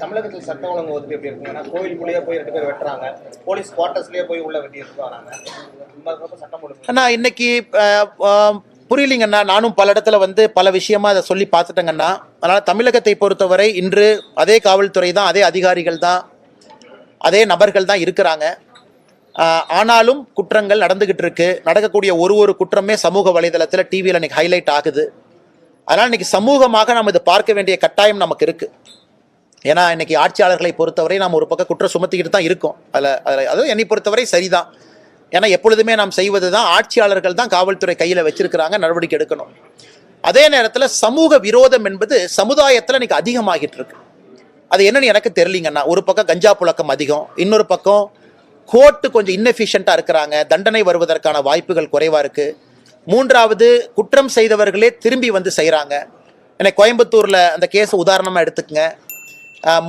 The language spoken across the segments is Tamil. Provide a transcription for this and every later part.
தமிழகத்தில் சட்டம் ஒழுங்கு ஒத்து எப்படி இருக்குங்க? ஏன்னா கோயிலுக்குள்ளேயே போய் ரெண்டு பேர் வெட்டுறாங்க. போலீஸ் குவார்ட்டர்ஸ்லயே போய் உள்ள வெட்டி இருக்காங்க சட்டம் ஒழுங்கு. அண்ணா இன்னைக்கு அஹ், புரியலிங்கண்ணா. நானும் பல இடத்துல வந்து பல விஷயமா அதை சொல்லி பார்த்துட்டேங்கண்ணா. அதனால் தமிழகத்தை பொறுத்தவரை இன்று அதே காவல்துறை தான் அதே அதிகாரிகள் தான் அதே நபர்கள் தான் இருக்கிறாங்க. ஆனாலும் குற்றங்கள் நடந்துகிட்டு இருக்கு. நடக்கக்கூடிய ஒரு ஒரு குற்றமே சமூக வலைதளத்தில் டிவியில் இன்னைக்கு ஹைலைட் ஆகுது. அதனால் இன்னைக்கு சமூகமாக நாம் இதை பார்க்க வேண்டிய கட்டாயம் நமக்கு இருக்குது ஏன்னா இன்னைக்கு ஆட்சியாளர்களை பொறுத்தவரை நாம் ஒரு பக்கம் குற்றம் சுமத்திக்கிட்டு தான் இருக்கோம். அதில் அதில் அதுவும் என்னை பொறுத்தவரை சரிதான். ஏன்னா எப்பொழுதுமே நாம் செய்வது தான் ஆட்சியாளர்கள் தான் காவல்துறை கையில் வச்சிருக்கிறாங்க நடவடிக்கை எடுக்கணும். அதே நேரத்தில் சமூக விரோதம் என்பது சமுதாயத்தில் இன்னைக்கு அதிகமாகிட்டு இருக்கு. அது என்னன்னு எனக்கு தெரியலிங்கண்ணா ஒரு பக்கம் கஞ்சா புழக்கம் அதிகம் இன்னொரு பக்கம் கோர்ட்டு கொஞ்சம் இன்னெஃபிஷியண்ட்டாக இருக்கிறாங்க தண்டனை வருவதற்கான வாய்ப்புகள் குறைவாக இருக்குது மூன்றாவது குற்றம் செய்தவர்களே திரும்பி வந்து செய்கிறாங்க எனக்கு கோயம்புத்தூரில் அந்த கேஸை உதாரணமாக எடுத்துக்கங்க.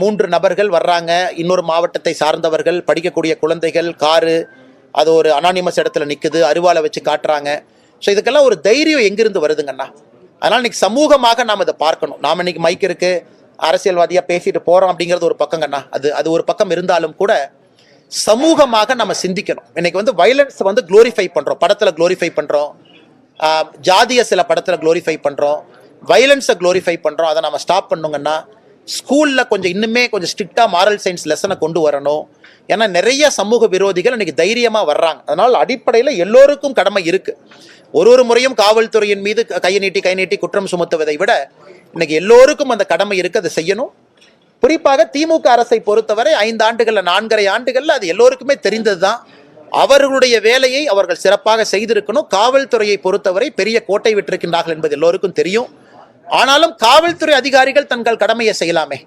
மூன்று நபர்கள் வர்றாங்க. இன்னொரு மாவட்டத்தை சார்ந்தவர்கள் படிக்கக்கூடிய குழந்தைகள் காரு அது ஒரு அனானிமஸ் இடத்துல நிற்குது அருவாளை வச்சு காட்டுறாங்க. ஸோ இதுக்கெல்லாம் ஒரு தைரியம் எங்கிருந்து வருதுங்கண்ணா அதனால் இன்னைக்கு சமூகமாக நாம் இதை பார்க்கணும். நாம் இன்னைக்கு மைக் இருக்கு அரசியல்வாதியாக பேசிட்டு போகிறோம் அப்படிங்கிறது ஒரு பக்கங்கண்ணா அது அது ஒரு பக்கம் இருந்தாலும் கூட சமூகமாக நம்ம சிந்திக்கணும். இன்னைக்கு வந்து வயலன்ஸை வந்து க்ளோரிஃபை பண்ணுறோம் படத்தில் க்ளோரிஃபை பண்ணுறோம் ஜாதிய சில படத்தில் க்ளோரிஃபை பண்ணுறோம் வயலன்ஸை க்ளோரிஃபை பண்ணுறோம் அதை நம்ம ஸ்டாப் பண்ணுங்கன்னா ஸ்கூலில் கொஞ்சம் இன்னுமே கொஞ்சம் ஸ்ட்ரிக்டாக மாரல் சயின்ஸ் லெசனை கொண்டு வரணும். ஏன்னா நிறைய சமூக விரோதிகள் இன்றைக்கி தைரியமாக வர்றாங்க. அதனால் அடிப்படையில் எல்லோருக்கும் கடமை இருக்குது ஒரு ஒரு முறையும் காவல்துறையின் மீது க- கையை நீட்டி கை நீட்டி குற்றம் சுமத்துவதை விட இன்றைக்கி எல்லோருக்கும் அந்த கடமை இருக்குது அதை செய்யணும். குறிப்பாக திமுக அரசை பொறுத்தவரை ஐந்து ஆண்டுகளில் நான்கரை ஆண்டுகளில் அது எல்லோருக்குமே தெரிந்தது தான் அவர்களுடைய வேலையை அவர்கள் சிறப்பாக செய்திருக்கணும். காவல்துறையை பொறுத்தவரை பெரிய கோட்டை விட்டிருக்கின்றார்கள் என்பது எல்லோருக்கும் தெரியும். ஆனாலும் காவல்துறை அதிகாரிகள் தங்கள் கடமையை செய்யலாமே.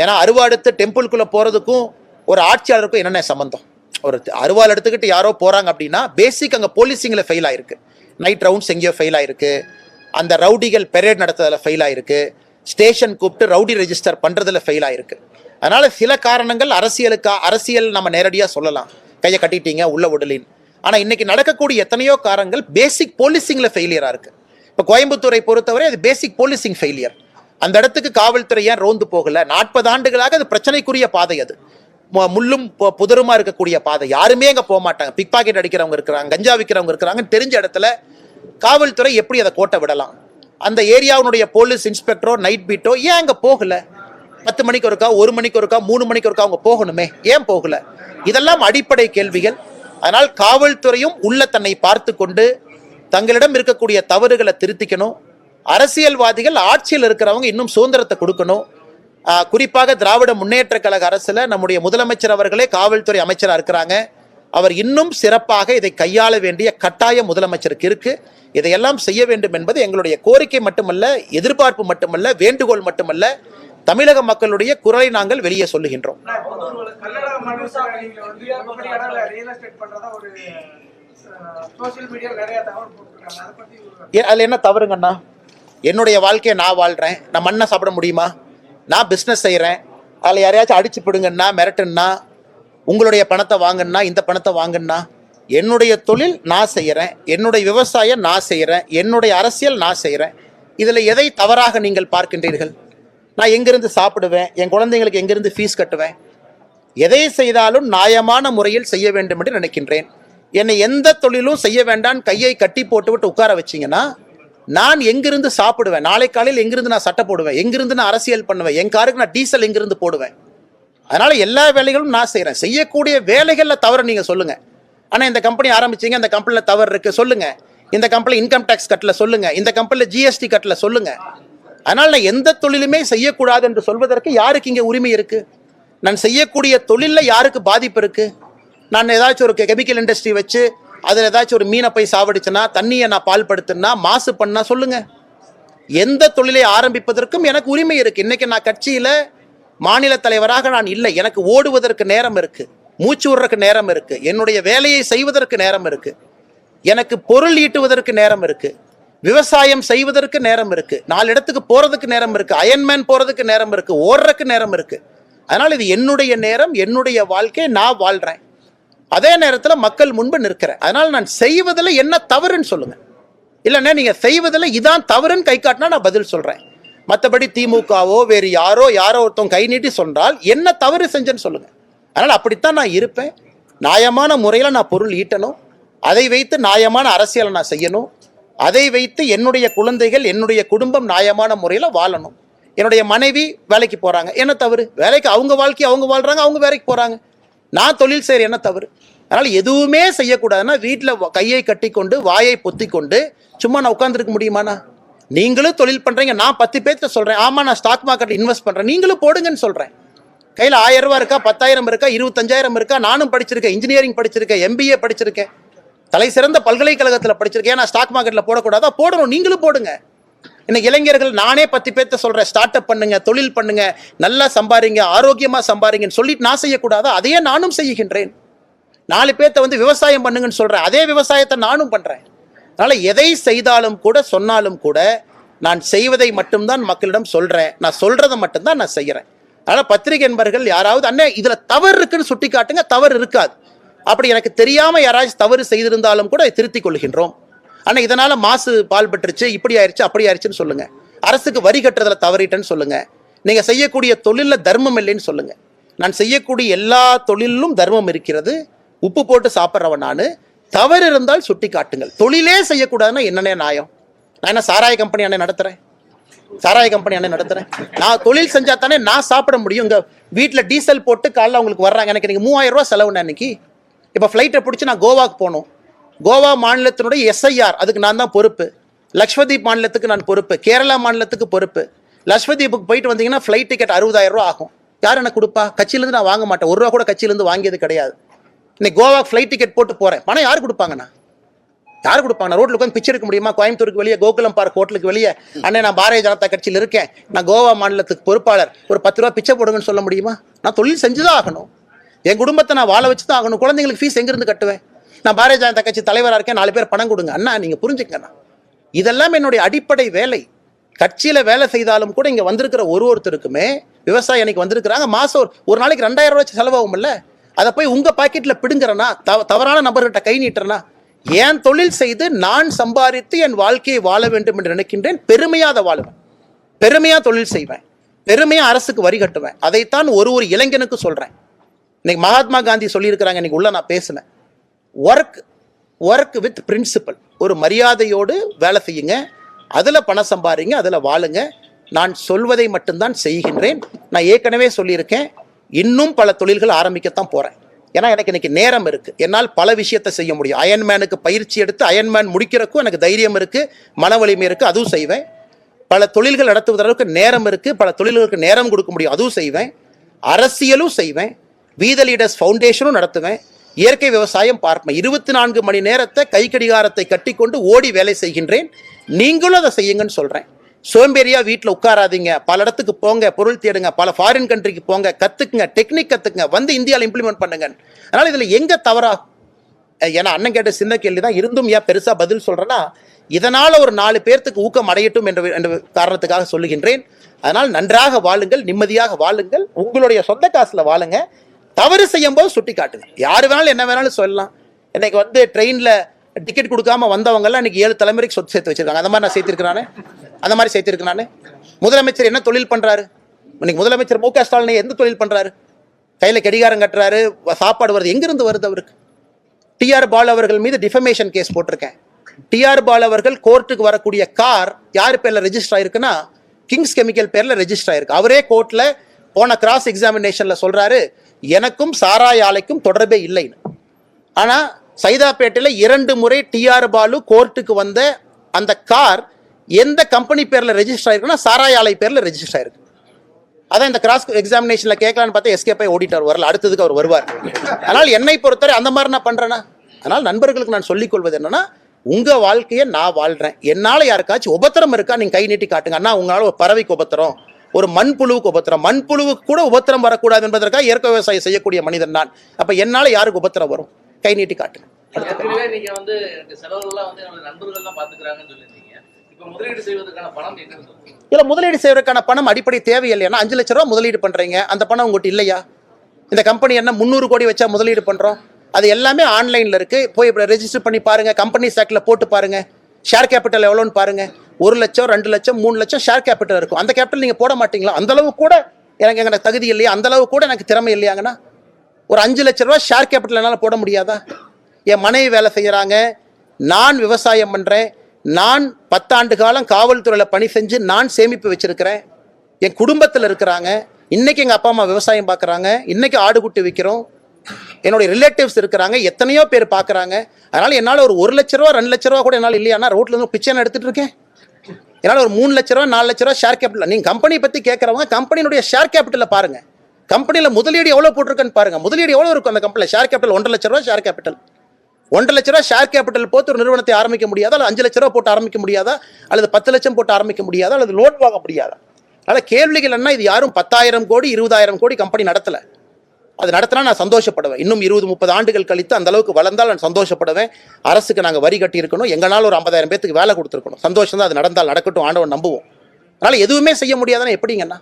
ஏன்னா அருவாடுத்து டெம்பிள்குள்ளே போகிறதுக்கும் ஒரு ஆட்சியாளருக்கும் என்னென்ன சம்மந்தம் ஒரு அருவாள் எடுத்துக்கிட்டு யாரோ போகிறாங்க அப்படின்னா பேசிக் அங்கே போலீசிங்கில் ஃபெயில் ஆயிருக்கு. நைட் ரவுண்ட்ஸ் எங்கேயோ ஃபெயில் ஆயிருக்கு. அந்த ரவுடிகள் பெரேட் நடத்துறதில் ஃபெயில் ஆயிருக்கு. ஸ்டேஷன் கூப்பிட்டு ரவுடி ரெஜிஸ்டர் பண்ணுறதுல ஃபெயில் ஆயிருக்கு. அதனால் சில காரணங்கள் அரசியலுக்கா அரசியல் நம்ம நேரடியாக சொல்லலாம். கையை கட்டிட்டீங்க உள்ள உடலின் ஆனால் இன்னைக்கு நடக்கக்கூடிய எத்தனையோ காரணங்கள் பேசிக் போலீசிங்கில் ஃபெயிலியராக இருக்குது இப்போ கோயம்புத்தூரை பொறுத்தவரை அது பேசிக் போலீசிங் ஃபெயிலியர் அந்த இடத்துக்கு காவல்துறை ஏன் ரோந்து போகல? நாற்பது ஆண்டுகளாக அது பிரச்சனைக்குரிய பாதை அது. முள்ளும் புதருமா இருக்கக்கூடிய பாதை. யாருமே அங்கே போக மாட்டாங்க. பிக் பாக்கெட் அடிக்கிறவங்க இருக்கிறாங்க கஞ்சா விற்கிறவங்க இருக்கிறாங்கன்னு தெரிஞ்ச இடத்துல காவல்துறை எப்படி அதை கோட்டை விடலாம்? அந்த ஏரியாவுடைய போலீஸ் இன்ஸ்பெக்டரோ நைட் பீட்டோ ஏன் அங்கே போகல? பத்து மணிக்கு ஒருக்கா ஒரு மணிக்கு ஒருக்கா மூணு மணிக்கு ஒருக்கா அவங்க போகணுமே? ஏன் போகல? இதெல்லாம் அடிப்படை கேள்விகள். அதனால் காவல்துறையும் உள்ள தன்னை பார்த்து கொண்டு தங்களிடம் இருக்கக்கூடிய தவறுகளை திருத்திக்கணும். அரசியல்வாதிகள் ஆட்சியில் இருக்கிறவங்க இன்னும் சுதந்திரத்தை கொடுக்கணும். குறிப்பாக திராவிட முன்னேற்ற கழக அரசில் நம்முடைய முதலமைச்சர் அவர்களே காவல்துறை அமைச்சராக இருக்கிறாங்க. அவர் இன்னும் சிறப்பாக இதை கையாள வேண்டிய கட்டாயம் முதலமைச்சருக்கு இருக்கு. இதையெல்லாம் செய்ய வேண்டும் என்பது எங்களுடைய கோரிக்கை மட்டுமல்ல எதிர்பார்ப்பு மட்டுமல்ல வேண்டுகோள் மட்டுமல்ல. தமிழக மக்களுடைய குரலை நாங்கள் வெளியே சொல்லுகின்றோம். அதில் என்ன தவறுங்கண்ணா? என்னுடைய வாழ்க்கையை நான் வாழ்கிறேன் நான் மண்ணை சாப்பிட முடியுமா? நான் பிஸ்னஸ் செய்கிறேன் அதில் யாரையாச்சும் அடிச்சு பிடுங்கன்னா மிரட்டுன்னா உங்களுடைய பணத்தை வாங்குன்னா இந்த பணத்தை வாங்குன்னா என்னுடைய தொழில் நான் செய்கிறேன் என்னுடைய விவசாயம் நான் செய்கிறேன் என்னுடைய அரசியல் நான் செய்கிறேன் இதில் எதை தவறாக நீங்கள் பார்க்கின்றீர்கள்? நான் எங்கிருந்து சாப்பிடுவேன்? என் குழந்தைங்களுக்கு எங்கிருந்து ஃபீஸ் கட்டுவேன்? எதை செய்தாலும் நியாயமான முறையில் செய்ய வேண்டும் என்று நினைக்கின்றேன். என்னை எந்த தொழிலும் செய்ய வேண்டாம் கையை கட்டி போட்டுவிட்டு உட்கார வச்சீங்கன்னா நான் எங்கிருந்து சாப்பிடுவேன்? நாளை காலையில் எங்கிருந்து நான் சட்டை போடுவேன்? எங்கிருந்து நான் அரசியல் பண்ணுவேன்? என் காருக்கு நான் டீசல் எங்கிருந்து போடுவேன்? அதனால எல்லா வேலைகளும் நான் செய்கிறேன் செய்யக்கூடிய வேலைகளில் தவறு நீங்கள் சொல்லுங்கள் ஆனால் இந்த கம்பெனி ஆரம்பிச்சீங்க இந்த கம்பெனியில் தவறு இருக்குது சொல்லுங்கள் இந்த கம்பெனி இன்கம் டேக்ஸ் கட்டல சொல்லுங்கள் இந்த கம்பெனியில் ஜிஎஸ்டி கட்டல சொல்லுங்கள் அதனால் நான் எந்த தொழிலுமே செய்யக்கூடாது என்று சொல்வதற்கு யாருக்கு இங்கே உரிமை இருக்குது நான் செய்யக்கூடிய தொழிலில் யாருக்கு பாதிப்பு இருக்குது நான் ஏதாச்சும் ஒரு கெமிக்கல் இண்டஸ்ட்ரி வச்சு அதில் ஏதாச்சும் ஒரு மீனை போய் சாவடிச்சேன்னா தண்ணியை நான் பால்படுத்தினா மாசு பண்ணால் சொல்லுங்கள் எந்த தொழிலை ஆரம்பிப்பதற்கும் எனக்கு உரிமை இருக்குது இன்றைக்கி நான் கட்சியில் மாநில தலைவராக நான் இல்லை. எனக்கு ஓடுவதற்கு நேரம் இருக்குது மூச்சு விடுறதுக்கு நேரம் இருக்குது என்னுடைய வேலையை செய்வதற்கு நேரம் இருக்குது எனக்கு பொருள் ஈட்டுவதற்கு நேரம் இருக்குது விவசாயம் செய்வதற்கு நேரம் இருக்குது நாலு இடத்துக்கு போகிறதுக்கு நேரம் இருக்குது அயன்மேன் போகிறதுக்கு நேரம் இருக்குது ஓடுறதுக்கு நேரம் இருக்குது அதனால் இது என்னுடைய நேரம் என்னுடைய வாழ்க்கை நான் வாழ்கிறேன் அதே நேரத்தில் மக்கள் முன்பு நிற்கிறேன் அதனால் நான் செய்வதில் என்ன தவறுன்னு சொல்லுங்க. இல்லைன்னா நீங்கள் செய்வதில் இதான் தவறுன்னு கை காட்டினா நான் பதில் சொல்கிறேன் மற்றபடி திமுகவோ வேறு யாரோ யாரோ ஒருத்தவங்க கை நீட்டி சொன்னால் என்ன தவறு செஞ்சேன்னு சொல்லுங்கள் அதனால் அப்படித்தான் நான் இருப்பேன். நியாயமான முறையில் நான் பொருள் ஈட்டணும். அதை வைத்து நியாயமான அரசியலை நான் செய்யணும். அதை வைத்து என்னுடைய குழந்தைகள் என்னுடைய குடும்பம் நியாயமான முறையில் வாழணும். என்னுடைய மனைவி வேலைக்கு போகிறாங்க என்ன தவறு? வேலைக்கு அவங்க வாழ்க்கை அவங்க வாழ்கிறாங்க அவங்க வேலைக்கு போகிறாங்க நான் தொழில் செய்கிற என்ன தவறு? அதனால் எதுவுமே செய்யக்கூடாதுன்னா வீட்டில் கையை கட்டிக்கொண்டு வாயை பொத்திக்கொண்டு சும்மா நான் உட்காந்துருக்க முடியுமாண்ணா? நீங்களும் தொழில் பண்ணுறீங்க நான் பத்து பேர்த்த சொல்கிறேன் ஆமாம் நான் ஸ்டாக் மார்க்கெட் இன்வெஸ்ட் பண்ணுறேன் நீங்களும் போடுங்கன்னு சொல்கிறேன் கையில் ஆயிரம் ரூபா இருக்கா? பத்தாயிரம் இருக்கா? இருபத்தஞ்சாயிரம் இருக்கா? நானும் படிச்சிருக்கேன். இன்ஜினியரிங் படிச்சிருக்கேன். எம்பிஏ படிச்சிருக்கேன். தலை சிறந்த பல்கலைக்கழகத்தில் படிச்சிருக்கேன். நான் ஸ்டாக் மார்க்கெட்டில் போடக்கூடாதா? போடணும். நீங்களும் போடுங்க. இன்னைக்கு இளைஞர்கள் நானே பத்து பேர்த்த சொல்கிறேன் ஸ்டார்ட் அப் பண்ணுங்க தொழில் பண்ணுங்க நல்லா சம்பாரிங்க ஆரோக்கியமாக சம்பாரிங்கன்னு சொல்லிட்டு நான் செய்யக்கூடாதா? அதையே நானும் செய்கின்றேன். நாலு பேர்த்த வந்து விவசாயம் பண்ணுங்கன்னு சொல்கிறேன் அதே விவசாயத்தை நானும் பண்ணுறேன் அதனால் எதை செய்தாலும் கூட சொன்னாலும் கூட நான் செய்வதை மட்டும்தான் மக்களிடம் சொல்கிறேன் நான் சொல்கிறத மட்டும்தான் நான் செய்கிறேன் அதனால் பத்திரிகை என்பர்கள் யாராவது அண்ணே இதில் தவறு இருக்குன்னு சுட்டி காட்டுங்க தவறு இருக்காது. அப்படி எனக்கு தெரியாமல் யாராச்சும் தவறு செய்திருந்தாலும் கூட திருத்திக் கொள்கின்றோம். ஆனால் இதனால் மாசு பால் பெற்றுச்சு இப்படி ஆயிடுச்சு அப்படி ஆயிடுச்சுன்னு சொல்லுங்கள் அரசுக்கு வரி கட்டுறதுல தவறிட்டேன்னு சொல்லுங்கள் நீங்கள் செய்யக்கூடிய தொழிலில் தர்மம் இல்லைன்னு சொல்லுங்கள் நான் செய்யக்கூடிய எல்லா தொழிலும் தர்மம் இருக்கிறது. உப்பு போட்டு சாப்பிட்றவன் நான். தவறு இருந்தால் சுட்டி காட்டுங்கள் தொழிலே செய்யக்கூடாதுன்னா என்னென்ன நியாயம்? நான் என்ன சாராய கம்பெனி அண்ணே நடத்துகிறேன் சாராய கம்பெனி அண்ணே நடத்துகிறேன் நான் தொழில் செஞ்சா தானே நான் சாப்பிட முடியும். இங்கே வீட்டில் டீசல் போட்டு காலைல அவங்களுக்கு வர்றாங்க. எனக்கு நீங்கள் மூவாயிரம் ரூபா செலவுண்ணே அன்னைக்கு. இப்போ ஃப்ளைட்டை பிடிச்சி நான் கோவாக்கு போகணும். கோவா மாநிலத்தினுடைய எஸ்ஐஆர் அதுக்கு நான் தான் பொறுப்பு. லக்ஷ்வதீப் மாநிலத்துக்கு நான் பொறுப்பு. கேரளா மாநிலத்துக்கு பொறுப்பு. லக்ஷ்வதீப்புக்கு போயிட்டு வந்தீங்கன்னா ஃப்ளைட் டிக்கெட் அறுபதாயிரம் ரூபா ஆகும். யார் எனக்கு கொடுப்பா? கட்சியிலேருந்து நான் வாங்க மாட்டேன். ஒரு ரூபா கூட கட்சியிலேருந்து வாங்கியது கிடையாது. இன்னைக்கு கோவா ஃப்ளைட் டிக்கெட் போட்டு போகிறேன் பணம் யார் கொடுப்பாங்கண்ணா? யார் கொடுப்பாங்க ரோட்டில் உட்காந்து பிச்சை எடுக்க முடியுமா? கோயம்புத்தூருக்கு வெளியே கோகுலம் பார்க் ஹோட்டலுக்கு வெளியே. அண்ணே நான் பாரதிய ஜனதா கட்சியில் இருக்கேன். நான் கோவா மாநிலத்துக்கு பொறுப்பாளர். ஒரு பத்து ரூபா பிச்சை போடுங்கன்னு சொல்ல முடியுமா? நான் தொழில் செஞ்சு தான் ஆகணும். என் குடும்பத்தை நான் வாழ வச்சு தான் ஆகணும். குழந்தைங்களுக்கு ஃபீஸ் எங்கேருந்து கட்டுவேன்? நான் பாரதிய ஜனதா கட்சி தலைவராக இருக்கேன் நாலு பேர் பணம் கொடுங்க. அண்ணா நீங்கள் புரிஞ்சுக்கண்ணா இதெல்லாம் என்னுடைய அடிப்படை வேலை. கட்சியில் வேலை செய்தாலும் கூட இங்கே வந்திருக்கிற ஒரு ஒருத்தருக்குமே விவசாயி அன்னைக்கு வந்திருக்கிறாங்க. மாதம் ஒரு ஒரு நாளைக்கு ரெண்டாயிரம் ரூபாய் செலவாகும்ல. அதை போய் உங்கள் பாக்கெட்டில் பிடுங்குறேன்னா தவ தவறான நபர்கிட்ட கை நீட்டுறேன்னா ஏன் தொழில் செய்து நான் சம்பாதித்து என் வாழ்க்கையை வாழ வேண்டும் என்று நினைக்கின்றேன்? பெருமையாக அதை வாழுவேன். பெருமையாக தொழில் செய்வேன். பெருமையாக அரசுக்கு வரி கட்டுவேன். அதைத்தான் ஒரு ஒரு இளைஞனுக்கு சொல்கிறேன் இன்னைக்கு மகாத்மா காந்தி சொல்லியிருக்கிறாங்க. இன்னைக்கு உள்ள நான் பேசினேன். ஒர்க் ஒர்க் வித் பிரின்சிபல் ஒரு மரியாதையோடு வேலை செய்யுங்க. அதில் பணம் சம்பாதிங்க அதில் வாழுங்க. நான் சொல்வதை மட்டும்தான் செய்கின்றேன். நான் ஏற்கனவே சொல்லியிருக்கேன். இன்னும் பல தொழில்கள் ஆரம்பிக்கத்தான் போகிறேன் ஏன்னா எனக்கு இன்னைக்கு நேரம் இருக்குது என்னால் பல விஷயத்தை செய்ய முடியும். அயன்மேனுக்கு பயிற்சி எடுத்து அயன்மேன் முடிக்கிறக்கும் எனக்கு தைரியம் இருக்குது மன வலிமை இருக்குது அதுவும் செய்வேன். பல தொழில்கள் நடத்துவதற்கு நேரம் இருக்குது பல தொழில்களுக்கு நேரம் கொடுக்க முடியும் அதுவும் செய்வேன். அரசியலும் செய்வேன். வீத லீடர்ஸ் ஃபவுண்டேஷனும் நடத்துவேன். இயற்கை விவசாயம் பார்ப்பேன். இருபத்தி நான்கு மணி நேரத்தை கை கடிகாரத்தை கட்டிக்கொண்டு ஓடி வேலை செய்கின்றேன். நீங்களும் அதை செய்யுங்கன்னு சொல்கிறேன் சோம்பேறியாக வீட்டில் உட்காராதீங்க. பல இடத்துக்கு போங்க பொருள் தேடுங்க பல ஃபாரின் கண்ட்ரிக்கு போங்க கற்றுக்குங்க டெக்னிக் கற்றுக்குங்க வந்து இந்தியாவில் இம்ப்ளிமெண்ட் பண்ணுங்க. அதனால் இதில் எங்கே தவறாகும் ஏன்னா அண்ணன் கேட்ட சின்ன கேள்வி தான் இருந்தும் ஏன் பெருசாக பதில் சொல்கிறேன்னா இதனால் ஒரு நாலு பேர்த்துக்கு ஊக்கம் அடையட்டும் என்ற என்ற காரணத்துக்காக சொல்லுகின்றேன். அதனால் நன்றாக வாழுங்கள் நிம்மதியாக வாழுங்கள். உங்களுடைய சொந்த காசில் வாழுங்க. தவறு செய்யும் போது சுட்டி காட்டுங்க யார் வேணாலும் என்ன வேணாலும் சொல்லலாம். இன்னைக்கு வந்து ட்ரெயினில் டிக்கெட் கொடுக்காம வந்தவங்கலாம் இன்னைக்கு ஏழு தலைமுறைக்கு சொத்து சேர்த்து வச்சிருக்காங்க. அந்த மாதிரி நான் சேர்த்திருக்கிறானே அந்த மாதிரி சேர்த்திருக்கிறானே முதலமைச்சர் என்ன தொழில் பண்ணுறாரு இன்னைக்கு முதலமைச்சர் மு க ஸ்டாலின் எந்த தொழில் பண்ணுறாரு கையில் கடிகாரம் கட்டுறாரு சாப்பாடு வருது. எங்கேருந்து வருது அவருக்கு? டிஆர் பால் அவர்கள் மீது டிஃபமேஷன் கேஸ் போட்டிருக்கேன். டிஆர் பால் அவர்கள் கோர்ட்டுக்கு வரக்கூடிய கார் யார் பேரில் ரெஜிஸ்டர் ஆயிருக்குன்னா கிங்ஸ் கெமிக்கல் பேரில் ரெஜிஸ்டர் ஆயிருக்கு. அவரே கோர்ட்டில் போன கிராஸ் எக்ஸாமினேஷனில் சொல்கிறாரு எனக்கும் சாராய் ஆலைக்கும் தொடர்பே இல்லைன்னு. ஆனால் சைதாப்பேட்டையில் இரண்டு முறை டிஆர் பாலு கோர்ட்டுக்கு வந்த அந்த கார் எந்த கம்பெனி பேரில் ரெஜிஸ்டர் ஆயிருக்குன்னா சாராய் ஆலை பேரில் ரெஜிஸ்டர் ஆயிருக்கு. அதான் இந்த கிராஸ் எக்ஸாமினேஷனில் கேட்கலான்னு பார்த்தா எஸ்கேப் ஆகி ஓடிட்டார். வரல அடுத்ததுக்கு அவர் வருவார். அதனால் என்னை பொறுத்தவரை அந்த மாதிரி நான் பண்ணுறேன்னா அதனால் நண்பர்களுக்கு நான் சொல்லிக் கொள்வது உங்கள் வாழ்க்கையை நான் வாழ்கிறேன் என்னால் யாருக்காச்சும் உபத்திரம் இருக்கா? நீங்கள் கை நீட்டி காட்டுங்க. அண்ணா உங்களால் ஒரு பறவைக்கு உபத்திரம். ஒரு மண்புழுவுக்கு உபத்திரம். மண்புழுவுக்கு கூட உபத்திரம் வரக்கூடாது என்பதற்காக இயற்கை விவசாயம் செய்யக்கூடிய மனிதன் நான். அப்ப என்னால யாருக்கு உபத்திரம் வரும்? கை நீட்டி காட்டுங்க. வரும்? இல்ல முதலீடு செய்வதற்கான பணம் அடிப்படை தேவையில்லையா? அஞ்சு லட்ச ரூபா முதலீடு பண்றீங்க. அந்த பணம் உங்ககிட்ட இல்லையா? இந்த கம்பெனி என்ன முந்நூறு கோடி வச்சா முதலீடு பண்றோம். அது எல்லாமே ஆன்லைன்ல இருக்கு. போய் ரெஜிஸ்டர் பண்ணி பாருங்க. கம்பெனி ஆக்ட்ல போட்டு பாருங்க. ஷேர் கேபிட்டல் எவ்வளோன்னு பாருங்க. ஒரு லட்சம் ரெண்டு லட்சம் மூணு லட்சம் ஷேர் கேபிட்டல் இருக்கும். அந்த கேபிட்டல் நீங்கள் போட மாட்டீங்களா? அந்தளவு கூட எனக்கு எங்களுக்கு தகுதி இல்லையா? அந்த அளவு கூட எனக்கு திறமை இல்லையாங்கண்ணா? ஒரு அஞ்சு லட்ச ரூபா ஷேர் கேபிட்டல் என்னால் போட முடியாதா? என் மனைவி வேலை செய்கிறாங்க நான் விவசாயம் பண்ணுறேன் நான் பத்தாண்டு காலம் காவல்துறையில் பணி செஞ்சு நான் சேமிப்பு வச்சுருக்கிறேன். என் குடும்பத்தில் இருக்கிறாங்க. இன்றைக்கி எங்கள் அப்பா அம்மா விவசாயம் பார்க்குறாங்க இன்றைக்கி ஆடு குட்டி விற்கிறோம் என்னுடைய ரிலேட்டிவ்ஸ் இருக்கிறாங்க. எத்தனையோ பேர் பார்க்குறாங்க அதனால் என்னால் ஒரு ஒரு லட்ச ரூபா ரெண்டு லட்ச ரூபா கூட என்னால் இல்லையானா ரோட்டில் இருந்து பிச்சை நான் இருக்கேன். என்னால் ஒரு மூணு லட்ச ரூபா நாலு லட்ச ரூபா ஷேர் கேபிட்டல் நீங்கள் கம்பெனியை பற்றி கேட்குறவங்க கம்பெனியினுடைய ஷேர் கேபிட்டலில் பாருங்கள் கம்பெனியில் முதலீடு எவ்வளோ போட்டிருக்குன்னு பாருங்கள் முதலீடு எவ்வளோ இருக்கும் அந்த கம்பெனியில் ஷேர் கேபிட்டல் ஒன்றரை லட்ச ரூபா ஷேர் கேபிட்டல் ஒன்றரை லட்ச ரூபா ஷேர் கேபிட்டல் போட்டு ஒரு நிறுவனத்தை ஆரம்பிக்க முடியாதா? அல்லது அஞ்சு லட்ச ரூபா போட்டு ஆரம்பிக்க முடியாதா? அல்லது பத்து லட்சம் போட்டு ஆரம்பிக்க முடியாதா? அல்லது லோன் வாங்க முடியாதா? அதனால் கேள்விகள் என்ன இது யாரும் பத்தாயிரம் கோடி இருபதாயிரம் கோடி கம்பெனி நடத்தலை. அது நடத்தினா நான் சந்தோஷப்படுவேன். இன்னும் இருபது முப்பது ஆண்டுகள் கழித்து அந்த அளவுக்கு வளர்ந்தால் நான் சந்தோஷப்படுவேன். அரசுக்கு நாங்கள் வரி கட்டியிருக்கணும். எங்களால் ஒரு ஐம்பதாயிரம் பேத்துக்கு வேலை கொடுத்துருக்கணும். சந்தோஷம் தான் அது நடந்தால் நடக்கட்டும் ஆண்டவன் நம்புவோம். அதனால் எதுவுமே செய்ய முடியாதுன்னா எப்படிங்கண்ணா